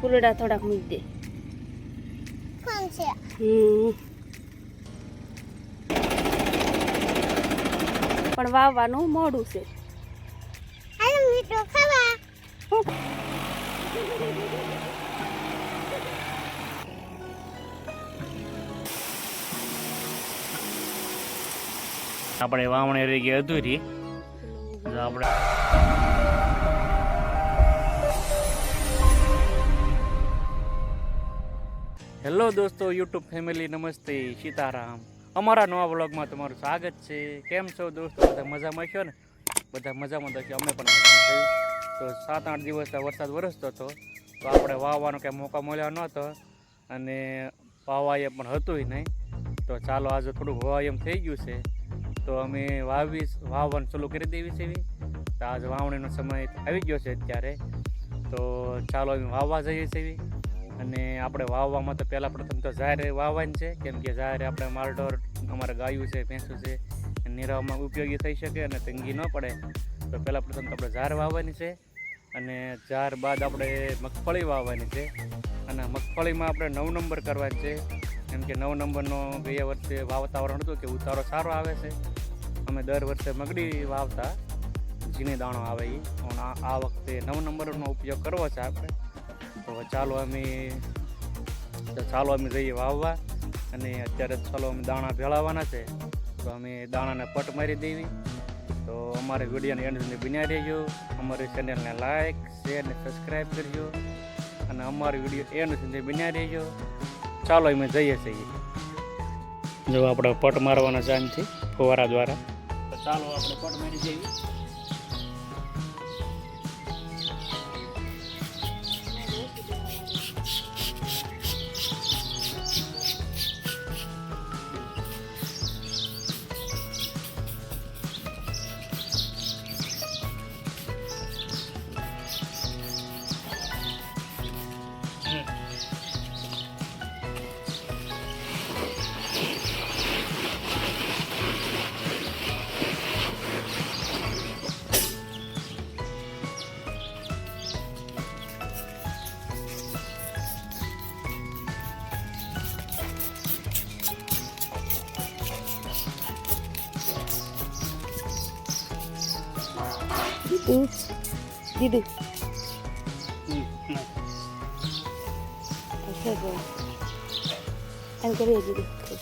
ફૂલડા થોડાક મૂકી દે. પણ વાવવાનું મોડું છે. આપણે વાવણી રહી ગઈ અધૂરી. જો આપણે હેલો દોસ્તો યુટ્યુબ ફેમિલી નમસ્તે, સીતારામ. અમારા નવા બ્લોગમાં તમારું સ્વાગત છે. કેમ છો દોસ્તો? બધા મજામાં છો ને? બધા મજામાં તો અમે પણ મજામાં થયું તો સાત આઠ દિવસ વરસાદ વરસતો હતો. તો આપણે વાવવાનો કંઈ મોકો મળ્યો નહોતો. અને વાવાય પણ હતું નહીં. તો ચાલો આજે થોડું વાવાયમ થઈ ગયું છે. તો અમે વાવી વાવવાનું ચાલુ કરી દેવી છે તો આજ વાવણીનો સમય આવી ગયો છે અત્યારે. તો ચાલો અમે વાવવા જઈએ છીએ અને આપણે વાવવામાં તો પહેલાં પ્રથમ તો જાહેર વાવવાની છે. કેમ કે જાહેર આપણે માલઢોર, અમારે ગાયું છે, ભેંસું છે, એ નિરાવવામાં ઉપયોગી થઈ શકે અને તંગી ન પડે. તો પહેલાં પ્રથમ તો આપણે ઝાર વાવવાની છે. અને ઝાર બાદ આપણે મગફળી વાવવાની છે. અને મગફળીમાં આપણે નવ નંબર કરવાની છે. કેમ કે નવ નંબરનો ગયા વર્ષે વાતાવરણ હતું કે ઉતારો સારો આવે છે. અમે દર વર્ષે મગડી વાવતા, ઝીણી દાણો આવે એ પણ આ વખતે નવ નંબરનો ઉપયોગ કરવો છે આપણે. તો ચાલો અમે ચાલો અમે જઈએ વાવવા. અને અત્યારે ચાલો અમે દાણા ભેળાવવાના છે. તો અમે દાણાને પટ મારી દેવી. તો અમારે વિડીયોને એન્ડ સુધી બન્યા રહેજો. અમારી ચેનલને લાઈક શેર ને સબસ્ક્રાઈબ કરજો. અને અમારી વીડિયો એન્ડ સુધી બન્યા રહેજો. ચાલો અમે જઈએ છીએ. જો આપણે પટ મારવાના જાનથી ફુવારા દ્વારા. ચાલો આપણે પટ મારી જઈએ. દીધું હશે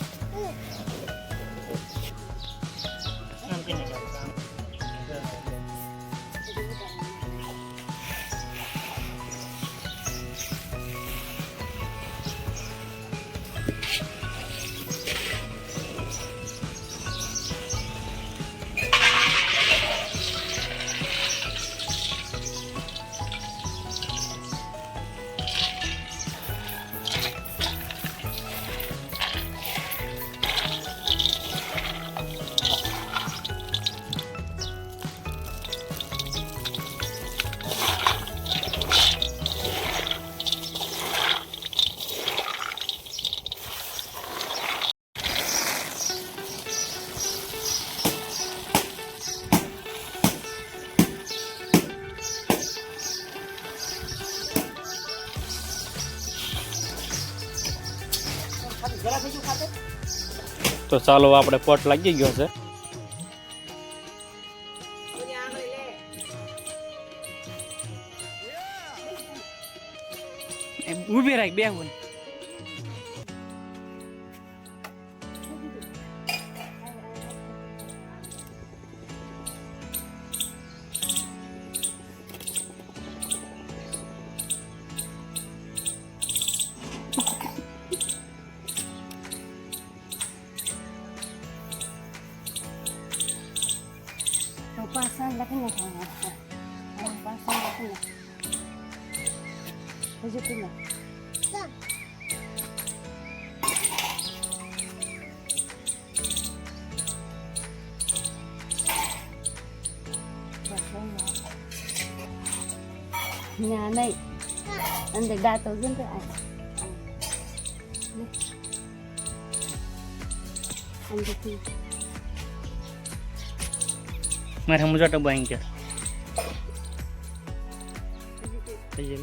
તો ચાલો આપણે પટ લાગી ગયો છે. ના નહીં અંદર ગાતો છે ને આ. સમજી મારે સમજો ટબો અહીં કે થઈ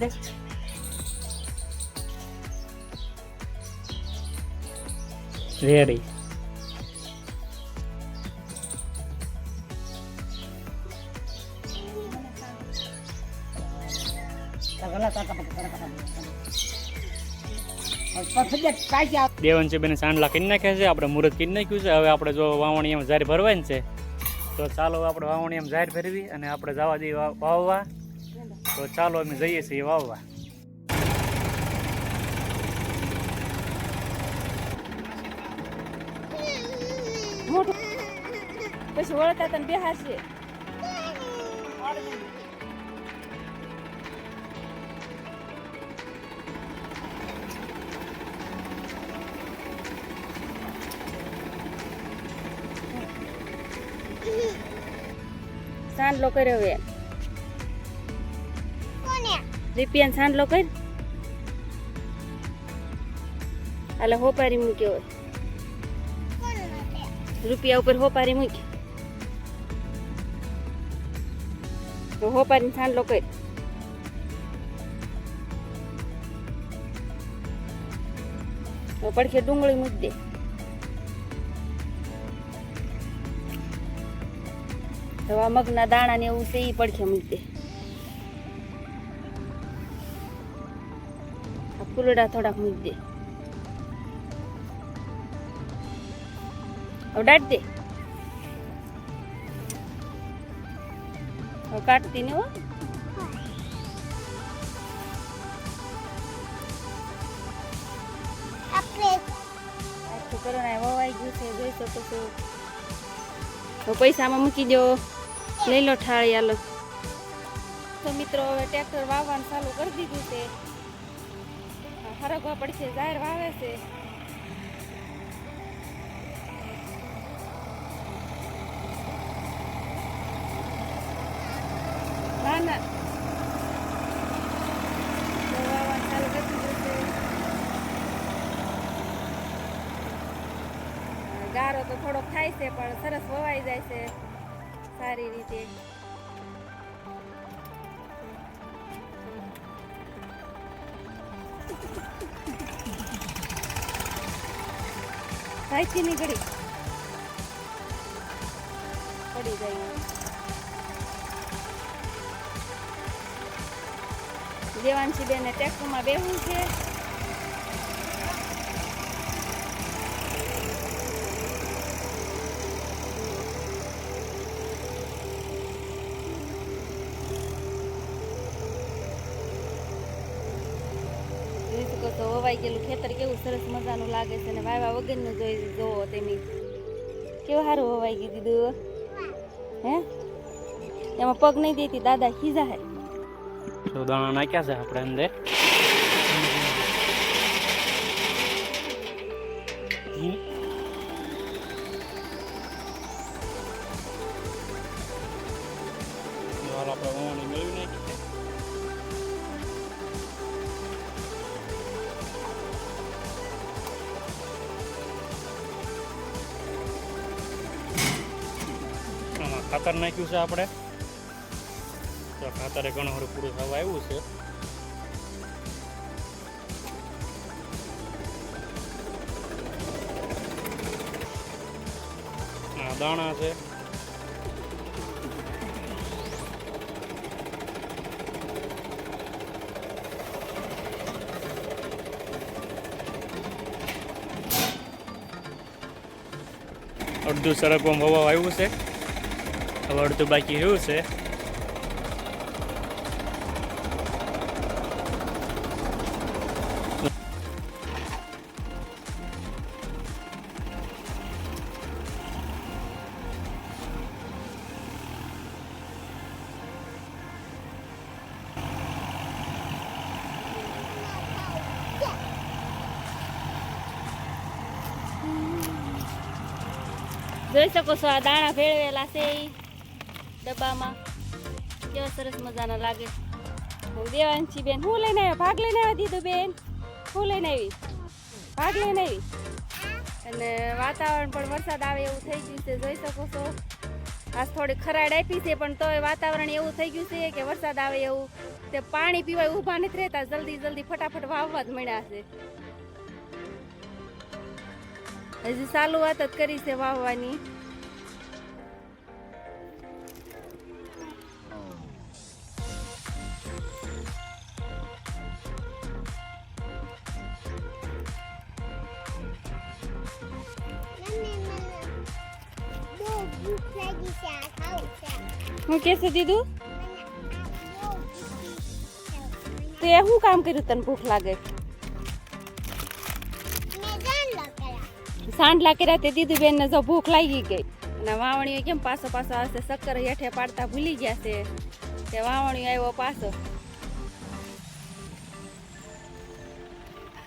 આવડે રેડી દેવન છે બેને સાંડલા કરી નાખ્યા છે, આપણે મુહૂર્ત કરી નાખ્યું છે. હવે આપણે જો વાવણી એમ જાહેર ભરવાની છે, તો ચાલો આપણે વાવણી એમ જાહેર ભરવી અને આપણે જવા દઈએ વાવવા. તો ચાલો અમે જઈએ છીએ વાવવા. પછી વળતા તને બેહાશે સાંજ હવે. કોને રીપિયાન સાંડલો કર. હાલે, હોપારી મૂક્યો રૂપિયા ઉપર હોપારી મૂકી. હોપારી સાંડલો કર. પડખે ડુંગળી મૂકી દે. તો મગના દાણા ને એવું છે એ પડખે મૂકી દે. ફૂલડા થોડાક મૂકી દે હવે દાટ દે હવે કાટતી નહીં હો આપણે આખું કરો ને વવાઈ ગયું છે જોઈ શકો છો હવે પૈસામાં મૂકી દો લઈ લો ઠાળી આલો તો મિત્રો હવે ટ્રેક્ટર વાવવાનું ચાલુ કરી દીધું છે હરગવા પડશે, જાહેર વાવે છે. ના ના. તો વાવવાનું ચાલુ કરી છે ગારો તો થોડોક થાય છે, પણ સરસ વવાઈ જાય છે સારી રીતે. ની ઘડી પડી જાય દેવાંશી બેન ટેક્ટરમાં બેહવું છે. છો વવાઈ ગયેલું ખેતર સરસ મજાનું લાગે છે ને વાવા વગરનું જોઈ જોવો તેની. કેવું સારું વવાઈ ગયું દીધું હે? એમાં પગ નહીં દેતી, દાદા ખીજા હે. દાણા નાખ્યા છે આપણે અંદર. ખાતર નાખ્યું છે આપણે. તો ખાતરે ઘણું ખરું પૂરું થવા આવ્યું છે. આ દાણા છે. અડધું સરગવામાં હવા આવ્યું છે. હવે અડધું બાકી રહ્યું છે જોઈ શકો છો આ દાણા ભેળવેલા છે ઈ ડબ્બામાં. કેવા સરસ મજાના લાગે. હું દેવાંશી બેન, હું લઈને આવ્યા? ભાગ લઈને આવ્યા દીધું બેન? હું લઈને આવી? ભાગ લઈને આવી? અને વાતાવરણ પણ વરસાદ આવે એવું થઈ ગયું છે, જોઈ શકો છો. આજ થોડી ખરાડ આપી છે, પણ તોય વાતાવરણ એવું થઈ ગયું છે કે વરસાદ આવે એવું. તે પાણી પીવાય ઊભા નથી રહેતા, જલ્દી જલ્દી ફટાફટ વાવવા જ મળ્યા છે. હજી ચાલુ વાત જ કરી છે વાવવાની. હું કેસે દીધું તે શું કામ કર્યું તને ભૂખ લાગે? સાંડલા કર્યા તે દીદી બેન ને જો ભૂખ લાગી ગઈ. અને વાવણીઓ કેમ પાછો પાછો આવશે શક્કર હેઠે પાડતા ભૂલી ગયા છે તે વાવણીઓ આવ્યો પાછો.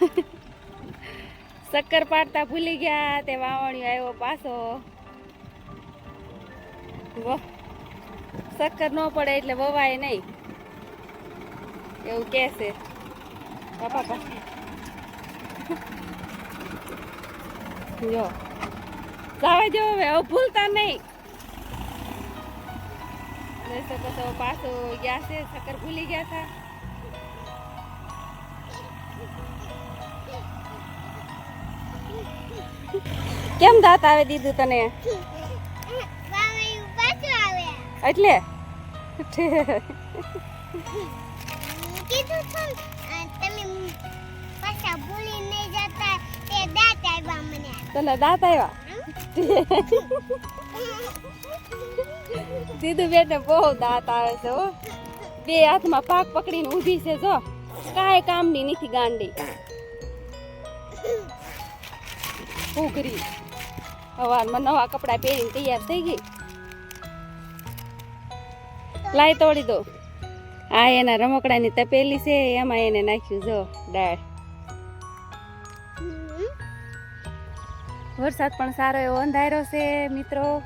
શક્કર પાડતા ભૂલી ગયા તે વાવણીઓ આવ્યો પાછો. શક્કર ન પડે એટલે વવાય નહીં. એવું કે છે. પાપા જો હવે હવે ભૂલતા નહીં. શકો છો પાછું ગયા છે, શક્કર ભૂલી ગયા હતા. કેમ દાંત આવે દીધું તને? એટલે? કીધું છું તમે પાછા ભૂલી નહીં જતા તે દાંત આવ્યા મને. તને દાંત આવ્યા સીધું બેને બહુ દાંત આવે છે હો. બે હાથમાં પાક પકડીને ઊભી છે જો. કાંઈ કામની નથી ગાંડી. ઉઘરી. સવારમાં નવા કપડાં પહેરીને તૈયાર થઈ ગઈ. લાઈ તોડી દો. આ એના રમકડાની તપેલી છે, એમાં એને નાખ્યું જો દાળ. વરસાદ પણ સારો એવો અંધાર્યો છે, મિત્રો.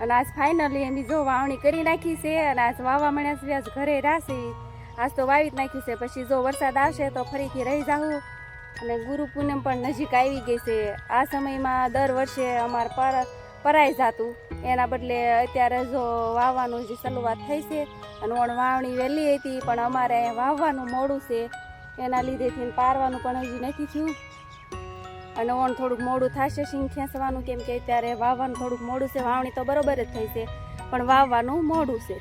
અને આજ ફાઇનલી એની જો વાવણી કરી નાખી છે, અને આજ વાવા મળ્યા છે, આજ ઘરે રાશી આજ તો વાવી જ નાખી છે, પછી જો વરસાદ આવશે તો ફરીથી રહી જાઉં અને ગુરુ પૂનમ પણ નજીક આવી ગઈ છે. આ સમયમાં દર વર્ષે અમારે પર પરાઈ જાતું. એના બદલે અત્યારે જો વાવવાનું જે શરૂઆત થઈ છે, અને ઓણ વાવણી વહેલી હતી, પણ અમારે વાવવાનું મોડું છે, એના લીધેથી પારવાનું પણ હજી નથી થયું. અને ઓણ થોડુંક મોડું થશે સિંગ ખેંચવાનું કેમ કે અત્યારે વાવવાનું થોડુંક મોડું છે, વાવણી તો બરોબર જ થઈ છે, પણ વાવવાનું મોડું છે.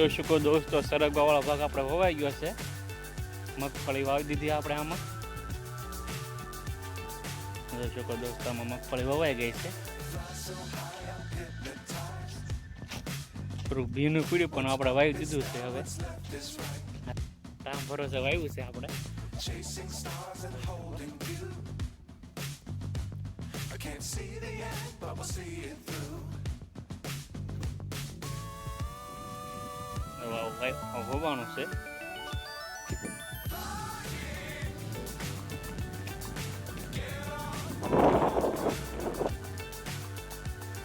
જોઈ શકો દોસ્તો સરગવાવાળો ભાગ આપણે વવાઈ ગયો છે. મગફળી વાવી દીધી આપણે આમાં. જોઈ શકો દોસ્તો, આમાં મગફળી વવાઈ ગઈ છે. થોડુંક ભીનું પીડ્યું, પણ આપણે વાવી દીધું છે હવે. કામ ભરોસે વાવ્યું છે આપણે. હવે આ વાવ- આ હોવાનું છે.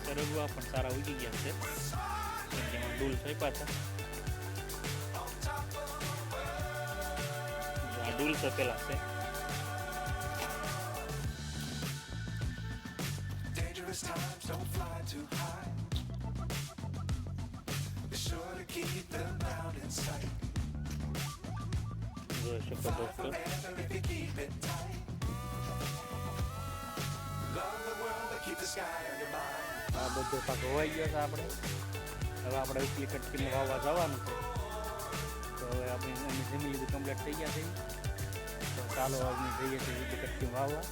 સરગવા પણ સારા ઉગી ગયા છે. જેમાં ડૂલ થઈપા હતા ડૂલ થપેલા છે. Times don't fly too high. Be sure to keep them out in sight. જોઈ શકો દોસ્તો And if you keep it tight. Love the world, but keep the sky on your mind. આ બધો પાક હોવાઈ ગયો છે આપણે હવે આપણે ઉપલી કટકીને વાવવા જવાનું છે તો હવે આપણે અમે જમી લીધું કમ્પ્લીટ થઈ ગયા છે તો ચાલો અમે જઈએ છીએ ઉપલી કટકી વાવવા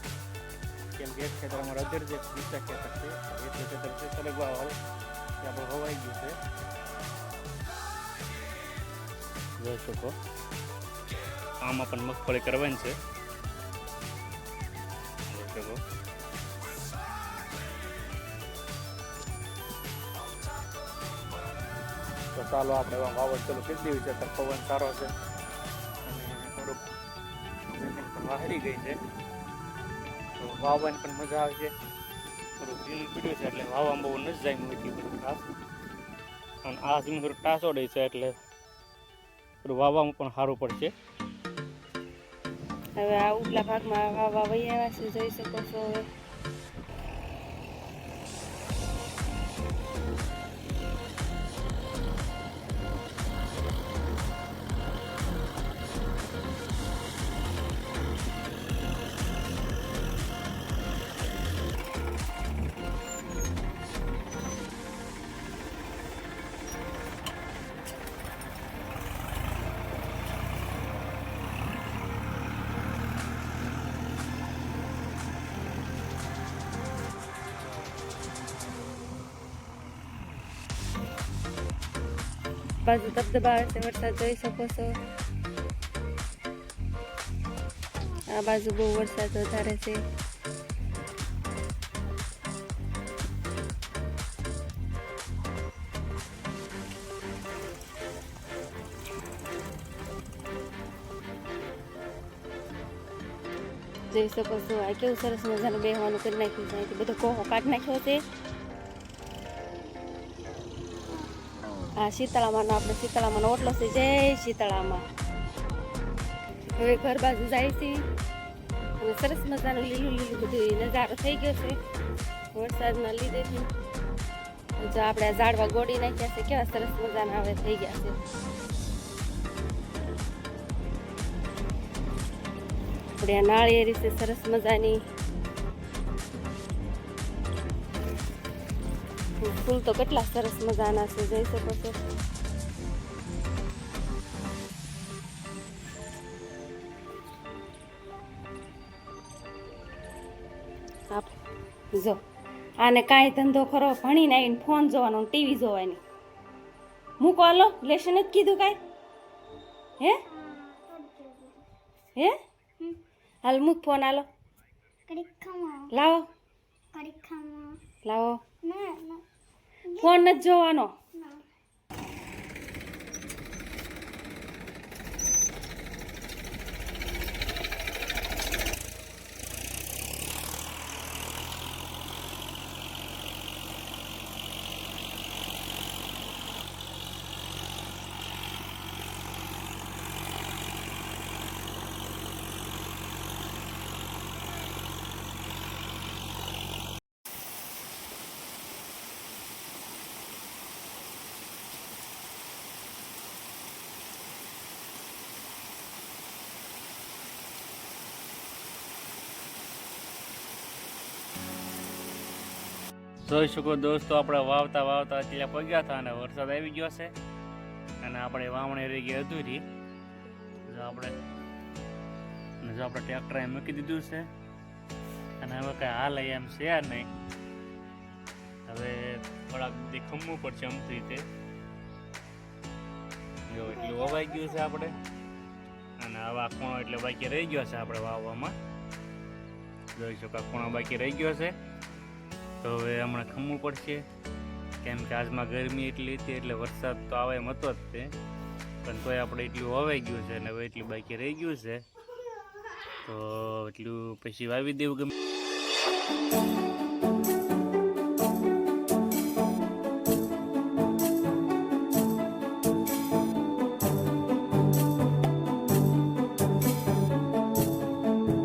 કેમ કે એક ખેતર અમારા અધર જે બીજા ખેતર છે એટલું ખેતર છે સરગવા વાળું તે આપણે હોવાઈ ગયું છે જોઈ શકો આમાં પણ મગફળી કરવાની છે. જોઈ શકો તો ચાલો આપણે એવા વાવડ ચાલુ કરી દેવી છે તો પવન સારો છે. અને થોડુંક જમીન પણ વાહરી ગઈ છે. તો વાવવાની પણ મજા આવશે થોડુંક લીલું પીડ્યું છે એટલે વાવવામાં બહુ નથી જાય એટલી બધું ખાસ અને આ જમીન થોડુંક ટાસોડી છે એટલે વાવવામાં પણ સારું પડશે. હવે આ ઉપલા ભાગમાં વાવા વહી આવ્યા છે, જોઈ શકો છો હવે. બાજુ ધબધબા છે વરસાદ જોઈ શકો છો આ બાજુ બહુ વરસાદ વધારે છે જોઈ શકો છો આ કેવું સરસ મજાનું બેહવાનું કરી નાખ્યું છે બધો કોહો કાઢી નાખ્યો છે આ શીતળામાનો આપણે શીતળામાં ઓટલો છે. જય શીતળામાં. હવે ઘર બાજુ જાય છે. અને સરસ મજાનું લીલું લીલું બધું નજારો થઈ ગયો છે. વરસાદના લીધેથી જો આપણે ઝાડવા ગોળી નાખ્યા છે, કેવા સરસ મજાના હવે થઈ ગયા છે. આપણે આ નાળિયેરી છે, સરસ મજાની. ફૂલ તો કેટલા સરસ મજાના છે જઈ શકો છો. જો આને કાંઈ ધંધો ખરો ભણીને આવીને ફોન જોવાનો ટીવી જોવાની. મૂકો હાલો લેશન જ કીધું કાંઈ? હે? હે? હાલ મૂક ફોન હાલો. લાવો. લાવો. ફોન નથી જોવાનો. જોઈ શકો દોસ્તો, આપણે વાવતા વાવતા ત્યાં પગ્યા હતા અને વરસાદ આવી ગયો છે. અને આપણે વાવણી રહી ગઈ અધૂરી. જો આપણે જો આપણે ટ્રેક્ટર અહીં મૂકી દીધું છે. અને હવે કાંઈ હાલ એમ છે નહીં. હવે થોડાક બધી ખમવું પડશે અમુક રીતે. જો એટલું વવાઈ ગયું છે આપણે. અને આવા ખૂણો એટલે બાકી રહી ગયો છે આપણે વાવવામાં. જોઈ શકો ખૂણો બાકી રહી ગયો છે. તો હવે હમણાં ખમવું પડશે. કેમ કે આજમાં ગરમી એટલી હતી એટલે વરસાદ તો આવે એમ હતો જ તે. પણ તોય આપણે એટલું વવાઈ ગયું છે અને હવે એટલું બાકી રહી ગયું છે. તો એટલું પછી વાવી દેવું ગમે.